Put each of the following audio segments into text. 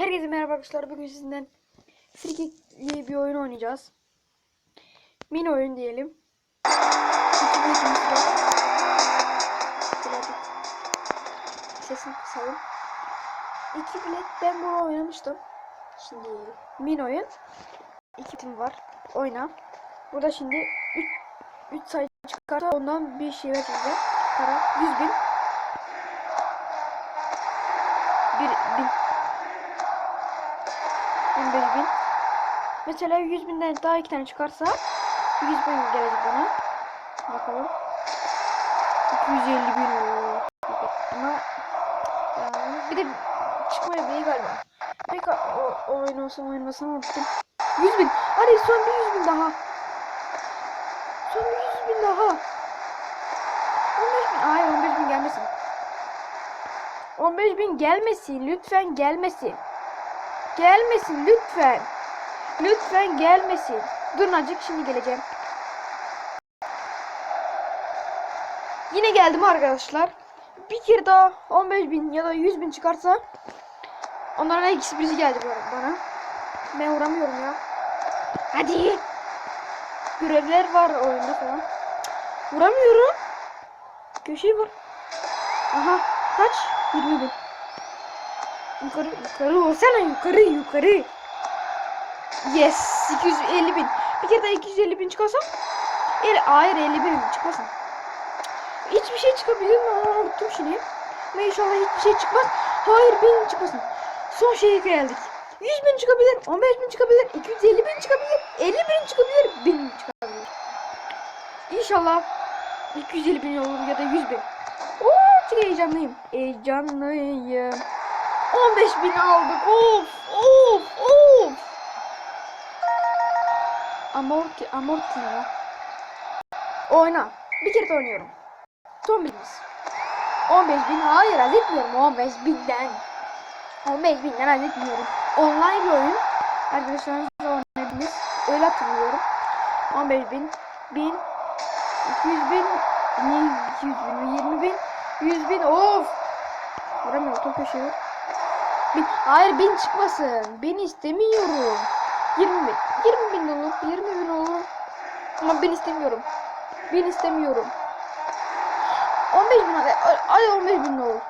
Herkese merhaba arkadaşlar. Bugün sizinle Frikikli bir oyun oynayacağız. Mini oyun diyelim. Sesini kısalım. İki bilet ben bunu oynamıştım. Şimdi mini oyun. İki biletim var. Oyna. Burada şimdi 3 3 sayı çıkarsa ondan bir şey vereceğim. Para 100 bin. 1 bin 15 bin. Mesela 100 binden daha iki tane çıkarsa 100 bin gelecek bana. Bakalım. 250 bin. Ama yani bir de çıkmaya değil galiba. Peki o, o oynasam oynamasam unuttum. 100 bin. Hadi son bir 100 bin daha. Son bir 100 bin daha. 15 bin. Hayır 15 bin gelmesin. 15 bin gelmesin. Lütfen gelmesin. Gelmesin lütfen. Lütfen gelmesin. Durun azıcık şimdi geleceğim. Yine geldim arkadaşlar. Bir kere daha 15 bin ya da 100 bin çıkarsa onların ikisi birisi geldi bana. Ben uğramıyorum ya. Hadi. Görevler var oyunda falan. Vuramıyorum. Köşeyi vur. Aha kaç? 20 bin. Yukarı yukarı olsana yukarı yukarı. Yes 250 bin. Bir kere daha 250 bin çıkarsam. El, hayır 50 bin çıkmasın. Hiçbir şey çıkabilir mi? Aa, unuttum şimdi. Ve inşallah hiçbir şey çıkmaz. Hayır bin çıkmasın. Son şeye geldik. 100 bin çıkabilir, 15 bin çıkabilir, 250 bin çıkabilir, 50 bin çıkabilir, 1000 çıkabilir. İnşallah 250 bin olur ya da 100 bin. Oo, çok heyecanlıyım. Heyecanlıyım. 15 bin aldık. Of of of. Amorti amorti ne lan? Oyna. Bir kere de oynuyorum. Son birimiz. 15 bin hayır haz etmiyorum 15 binden. 15 binden haz etmiyorum. Online bir oyun. Arkadaşlarınızla oynayabilirsiniz. Öyle hatırlıyorum. 15 bin, 1000, 200 bin, ne 200 bin, 20 bin, 100 bin, of. Vuramıyorum top köşeye. Bin, hayır bin çıkmasın. Ben istemiyorum. 20 bin. 20 bin olur. 20 bin olur. Ama ben istemiyorum. Ben istemiyorum. 15 bin hadi. Hadi 15 bin olur.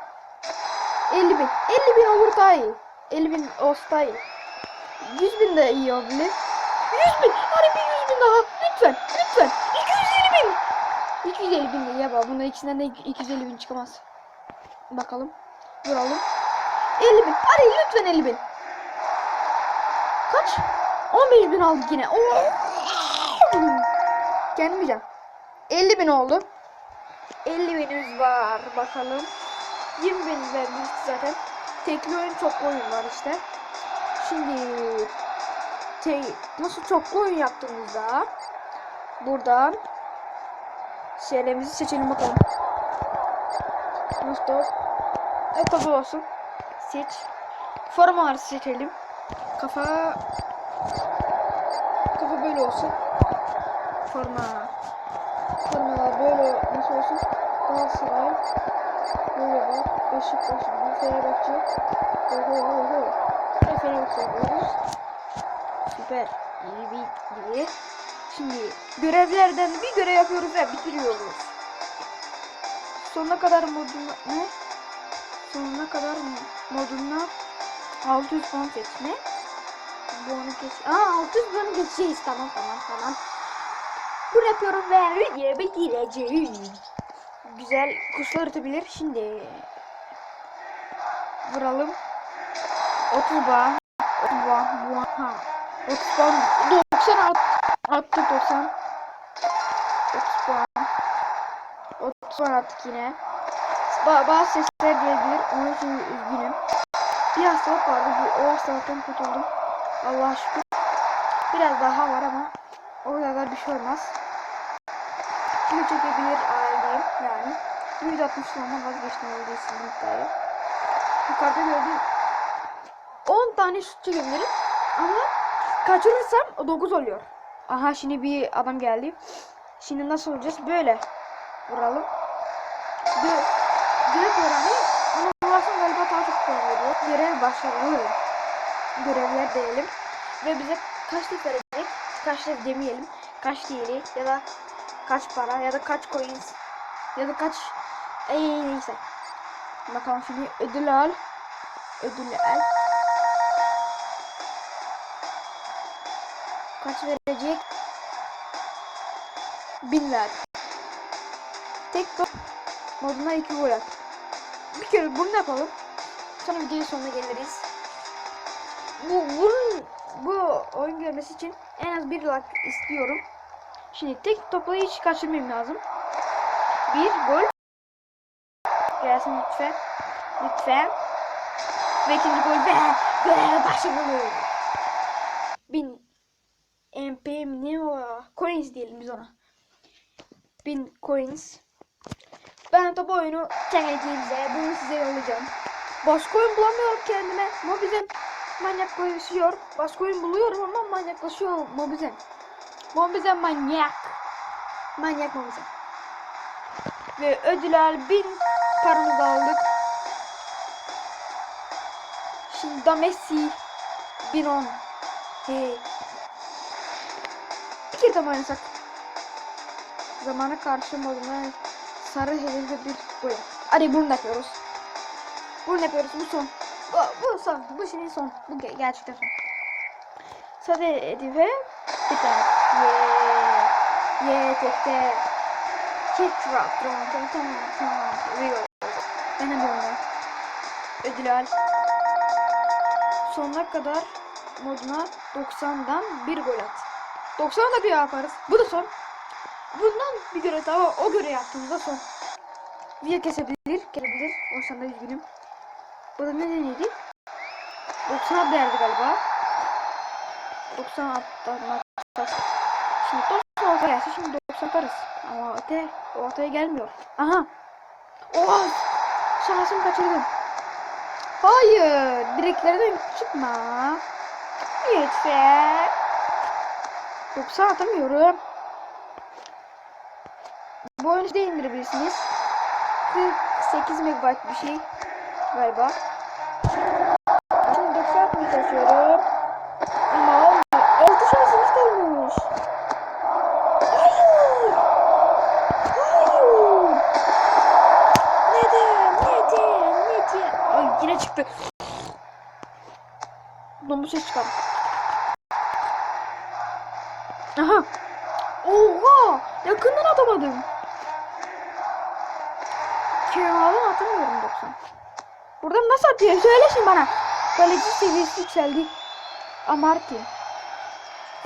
50 bin. 50 bin olur daha iyi. 50 bin iyi. 100 bin de iyi olabilir. 100 bin. Hadi bir 100 bin daha. Lütfen. Lütfen. 250 bin. 250 bin de ya bak. Bunda ikisinden de 250 bin çıkamaz. Bakalım. Duralım. 50 bin. Hadi lütfen 50 bin. Kaç? 15 bin aldık yine. Oo. Gelmeyeceğim. 50 bin oldu. 50 binimiz var. Bakalım. 20 bin vermişti zaten. Tekli oyun çoklu oyun var işte. Şimdi te, nasıl çoklu oyun yaptığımızda buradan şeylerimizi seçelim bakalım. Stop. E tabi olsun. Seç. Formaları seçelim. Kafa kafa böyle olsun. Forma. Formalar böyle nasıl olsun? Galatasaray. Böyle var. Beşiktaş. Fenerbahçe. Oho oho. Ve Fenerbahçe yapıyoruz. Süper. İyi bir iyi. Şimdi görevlerden bir görev yapıyoruz ve bitiriyoruz. Sonuna kadar moduna ne? Sonuna kadar moduna 600 puan seçme. Bunu geç. Aa 600 puanı geçeceğiz. Tamam tamam tamam. Bunu yapıyorum ve videoyu bitireceğim. Güzel kuşlar ötebilir. Şimdi vuralım. 30 puan. 30 puan. Bu- Ha. 30 puan. 90 at, attık 90. 30 puan. 30 puan attık yine. Ba bazı sesler gelebilir. Onun için üzgünüm. Bir hastalık vardı. Bir, o hastalıktan kurtuldum. Allah'a şükür. Biraz daha var ama o kadar bir şey olmaz. Video çekebilir aileyim yani. Video atmıştım ama vazgeçtim öyle sildim iddiayı. Yukarıda gördüğüm 10 tane şut çekebilirim ama kaçırırsam 9 oluyor. Aha şimdi bir adam geldi. Şimdi nasıl olacağız? Böyle vuralım. Gö öğrenmeyi ama vurarsan galiba daha çok puan veriyor. Görev başarılı. görevler diyelim. Ve bize kaç lira verecek? Kaç lira demeyelim. Kaç değil ya da kaç para ya da kaç coins ya da kaç Ey neyse. Bakalım şimdi ödül al. Ödül al. Kaç verecek? Bin ver. Tek top moduna iki gol at. Bir kere bunu yapalım. Sonra videonun sonuna geliriz. Bu bunun bu oyun görmesi için en az bir like istiyorum. Şimdi tek topu hiç kaçırmayayım lazım. Bir gol. Gelsin lütfen. Lütfen. Ve ikinci gol ve ve başarılı. Bin MP mi ne o? Coins diyelim biz ona. Bin coins. Ben top oyunu çekeceğimize bunu size yollayacağım. Başka oyun bulamıyorum kendime. Mobizen manyaklaşıyor. Başka oyun buluyorum ama manyaklaşıyor Mobizen. Mobizen manyak. Manyak Mobizen. Ve ödüller bin paramızı aldık. Şimdi da Messi 1010. Hey. Daha mı oynasak. Zamana karşı moduna sarı hedefe bir gol. Hadi bunu da yapıyoruz. Bunu yapıyoruz. Bu son. Bu, bu son. Bu şimdi son. Bu ge- gerçekten son. Sarı hedefe bir tane. Ye. Ye tekte. Kick drop. Tamam tamam tamam tamam. Real. Ben de böyle. Ödül al. Sonuna kadar moduna 90'dan bir gol at. 90'da da bir yaparız. Bu da son. Bundan bir göre daha o göre yaptığımızda son. Video kesebilir, kesebilir. O sanda üzgünüm. Bu da ne deneydi? 90 at derdi galiba. 90 atmak. Şimdi 90 olsa gelse şimdi 90 atarız. Ama öte, ortaya gelmiyor. Aha. Oha. Şansımı kaçırdım. Hayır. Direklerden çıkma. Lütfen. 90 atamıyorum. Bu oyunu da indirebilirsiniz. 48 MB bir şey galiba. Şimdi 90 atmaya çalışıyorum. Ama olmuyor. 6 şansımız kalmış. Hayır. Hayır. Neden? Neden? Neden? Ay yine çıktı. Domuz ses çıkardı. Aha. Oha! Yakından atamadım. Kenardan atamıyorum 90. Buradan nasıl atıyor? Söyle şimdi bana. Kaleci seviyesi yükseldi. Amarty.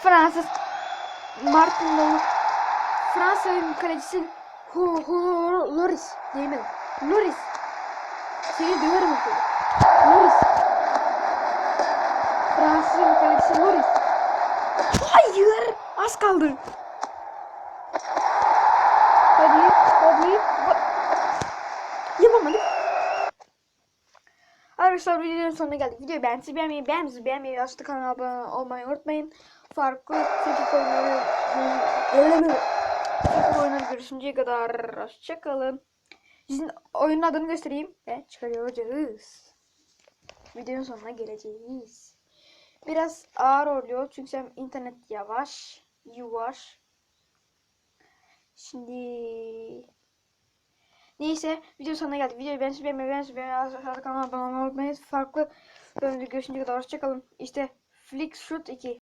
Fransız. Martin Lou. Fransa'nın kalecisi Hu Hu Loris. Diyemedim. Loris. Seni döverim okulu. Loris. Fransız'ın kalecisi Loris. Hayır. Az kaldı. Hadi, hadi. Yapamadık. Arkadaşlar videonun sonuna geldik. Videoyu beğendiyseniz beğenmeyi, beğendiyseniz beğenmeyi, açtı kanala abone olmayı unutmayın. Farklı frikik oyunları, frikik oyunları görüşünceye kadar hoşçakalın. Sizin oyunun adını göstereyim ve çıkarıyoruz. Videonun sonuna geleceğiz. Biraz ağır oluyor çünkü sen internet yavaş, yavaş. Şimdi neyse video sonuna geldik. Videoyu beğenmeyi beğenmeyi beğenmeyi beğenmeyi kanalıma abone olmayı unutmayın. Farklı bölümde görüşünceye kadar hoşçakalın. İşte Flick Shoot 2.